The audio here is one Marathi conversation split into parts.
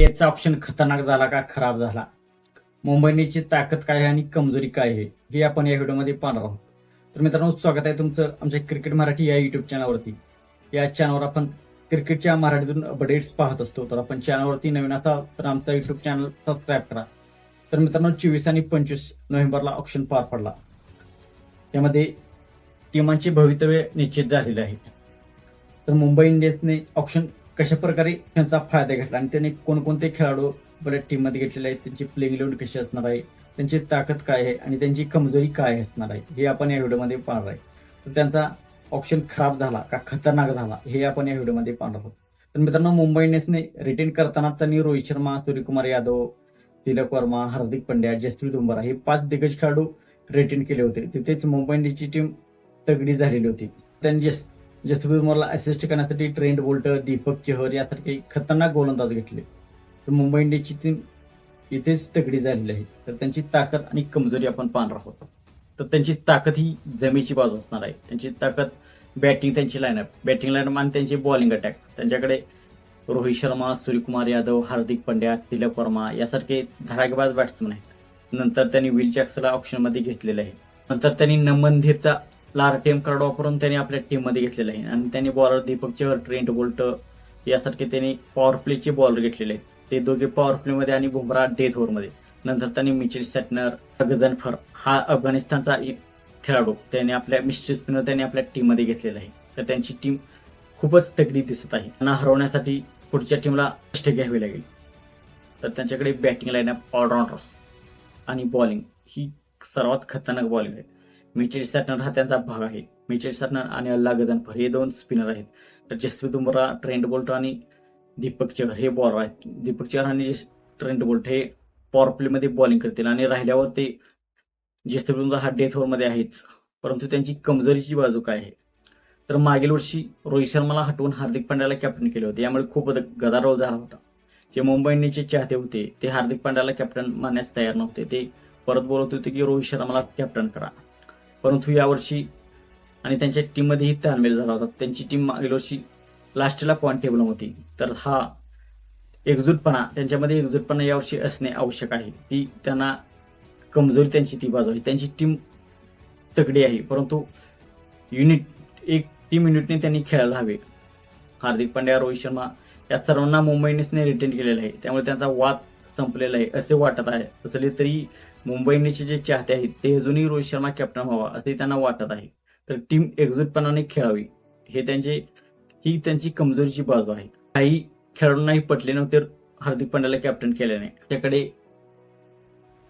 इंडियाचा ऑप्शन खतरनाक झाला का? खराब झाला. मुंबई ताकद काय आहे आणि कमजोरी काय आहे? हे आपण या व्हिडिओमध्ये पाहणार आहोत. तर मित्रांनो स्वागत आहे तुमचं आमच्या क्रिकेट मराठी या युट्यूब चॅनलवरती या चॅनलवर आपण क्रिकेटच्या मराठीतून अपडेट्स पाहत असतो. तर आपण चॅनलवरती नवीन आता तर आमचा युट्यूब चॅनल सबस्क्राईब करा. तर मित्रांनो चोवीस आणि पंचवीस नोव्हेंबरला ऑप्शन पार पडला. यामध्ये टीमांचे भवितव्य निश्चित झालेले आहे. तर मुंबई इंडियन्सने ऑप्शन कशा प्रकारे त्यांचा फायदा घेतला आणि त्यांनी कोणकोणते खेळाडू बऱ्याच टीममध्ये घेतलेले आहेत त्यांची प्लेइंग लेवल कशी असणार आहे त्यांची ताकद काय आहे आणि त्यांची कमजोरी काय असणार आहे हे आपण या व्हिडिओमध्ये पाहणार आहे. तर त्यांचा ऑप्शन खराब झाला का खतरनाक झाला हे आपण या व्हिडिओमध्ये पाहणार आहोत. तर मित्रांनो मुंबई इंडियन्सने रिटेन करताना त्यांनी रोहित शर्मा सूर्यकुमार यादव तिलक वर्मा हार्दिक पंड्या जसप्रीत बुमराह हे पाच दिग्गज खेळाडू रिटेन केले होते. तिथेच मुंबई इंडियन्सची टीम तगडी झालेली होती. त्यांनी जस जसप्रीत तुम्हाला असिस्ट करण्यासाठी ट्रेंड बोल्ट दीपक चहर यासारखे खतरनाक गोलंदाज घेतले. तर मुंबई इंडियन्सची टीम इथेच तगडी झालेली आहे. तर त्यांची ताकद आणि कमजोरी आपण पाहणार आहोत. तर त्यांची ताकद ही जमेची बाजू असणार आहे. त्यांची ताकद बॅटिंग त्यांची लाईनअप बॅटिंग लाईनअप आणि त्यांची बॉलिंग अटॅक त्यांच्याकडे रोहित शर्मा सूर्यकुमार यादव हार्दिक पंड्या तिलक वर्मा यासारखे धडाकेबाज बॅट्समन आहेत. नंतर त्यांनी विल जॅक्सला ऑप्शनमध्ये घेतलेलं आहे. नंतर त्यांनी नमन धीरचा कार्ड वापरून त्यांनी आपल्या टीममध्ये घेतलेलं आहे. आणि त्यांनी bowler Deepak Chahar Trent Boult यासारखे त्यांनी पॉवर प्लेचे बॉलर घेतलेले आहेत. ते दोघे पॉवर प्लेमध्ये आणि बुमराह डेथ ओव्हरमध्ये नंतर त्यांनी मिचेल सॅटनर गजनफर हा अफगाणिस्तानचा एक खेळाडू. त्याने आपल्या मिस्टर स्पिनर त्यांनी आपल्या टीममध्ये घेतलेला आहे. तर त्यांची टीम खूपच तगडी दिसत आहे. त्यांना हरवण्यासाठी पुढच्या टीमला कष्ट घ्यावे लागेल. तर त्यांच्याकडे बॅटिंग लाईन ऑलराऊंडर्स आणि बॉलिंग ही सर्वात खतरनाक बॉलिंग आहे मिचेल सॅटनर हा त्यांचा भाग आहे. मिचेल सॅटनर आणि अल्ला गजनफर हे दोन स्पिनर आहेत. तर जसप्रीत बुमराह ट्रेंड बोल्ट आणि दीपक चहर हे बॉलर आहेत. दीपक चहर आणि ट्रेंड बोल्ट हे पॉवर प्लेमध्ये बॉलिंग करतील आणि राहिल्यावर ते जसप्रीत बुमराह हा डेथ ओव्हरमध्ये आहेच. परंतु त्यांची कमजोरीची बाजू काय आहे? तर मागील वर्षी रोहित शर्माला हटवून हार्दिक पांड्याला कॅप्टन केले होते. यामुळे खूप गदारोळ झाला होता. जे मुंबई इंडियनचे चाहते होते ते हार्दिक पांड्याला कॅप्टन मानण्यास तयार नव्हते. ते परत बोलत होते की रोहित शर्माला कॅप्टन करा. परंतु यावर्षी आणि त्यांच्या टीममध्येही ताळमेळ झाला होता. त्यांची टीम मागील वर्षी लास्टला पॉईंट टेबल होती तर हा एकजूटपणा त्यांच्यामध्ये एकजूटपणा यावर्षी असणे आवश्यक आहे. ती त्यांना कमजोरी त्यांची ती बाजू आहे त्यांची टीम तगडी आहे. परंतु युनिट एक टीम युनिटने त्यांनी खेळायला हवे. हार्दिक पांड्या रोहित शर्मा या सर्वांना मुंबई इंडियन्सने रिटेन केलेलं आहे. त्यामुळे त्यांचा वाद संपलेलं आहे असे वाटत आहे. असले तरी मुंबई इंडियन्सचे जे चाहते आहेत ते अजूनही रोहित शर्मा कॅप्टन व्हावा असे त्यांना वाटत आहे. तर टीम एकजूटपणाने खेळावी हे त्यांचे ही त्यांची कमजोरीची बाजू आहे. काही खेळाडूंनाही पटले नव्हते हार्दिक पांड्याला कॅप्टन केल्याने. त्याकडे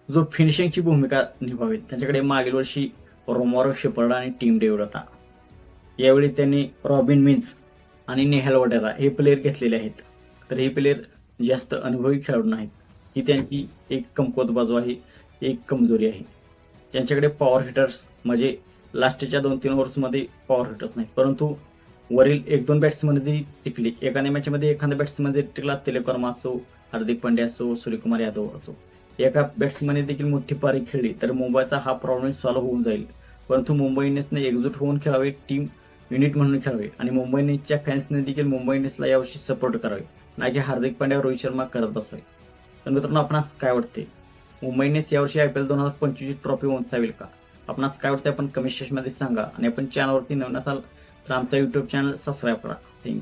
जो फिनिशिंगची भूमिका निभावेल त्यांच्याकडे मागील वर्षी रोमॉरो शेपर्ड आणि टीम डेव्हिड होता. यावेळी त्यांनी रॉबिन मिन्स आणि नेहल वडेरा हे प्लेयर घेतलेले आहेत. तर हे प्लेयर जास्त अनुभवी खेळाडू नाहीत. ही त्यांची एक कमकुवत बाजू आहे एक कमजोरी आहे. त्यांच्याकडे पॉवर हिटर्स म्हणजे लास्टच्या दोन तीन ओव्हर्समध्ये पॉवर हिटर्स नाही. परंतु वरील एक दोन बॅट्समध्ये टिकली. एखाद्या मॅचमध्ये एखाद्या बॅट्समध्ये टिकला तेलेकर्मा असो हार्दिक पांड्या असो सूर्यकुमार यादव असो. एका बॅट्समॅनने देखील मोठी पारी खेळली तर मुंबईचा हा प्रॉब्लेम सॉल्व्ह होऊन जाईल. परंतु मुंबई इंडियन्सने एकजूट होऊन खेळावे टीम युनिट म्हणून खेळावे. आणि मुंबई इंडियन्सच्या फॅन्सने देखील मुंबई इंडियन्सला यावर्षी सपोर्ट करावे. ना की हार्दिक पांड्या रोहित शर्मा करत असावे तर मित्रांनो आपणास काय वाटते? मुंबईनेच यावर्षी आय पी एल दोन हजार पंचवीस ट्रॉफी उंचावेल का? आपणास काय वाटते? आपण कमेंट सेक्शनमध्ये सांगा आणि आपण चॅनलवरती नवीन असाल तर आमचा युट्यूब चॅनल सबस्क्राईब करा. Thank you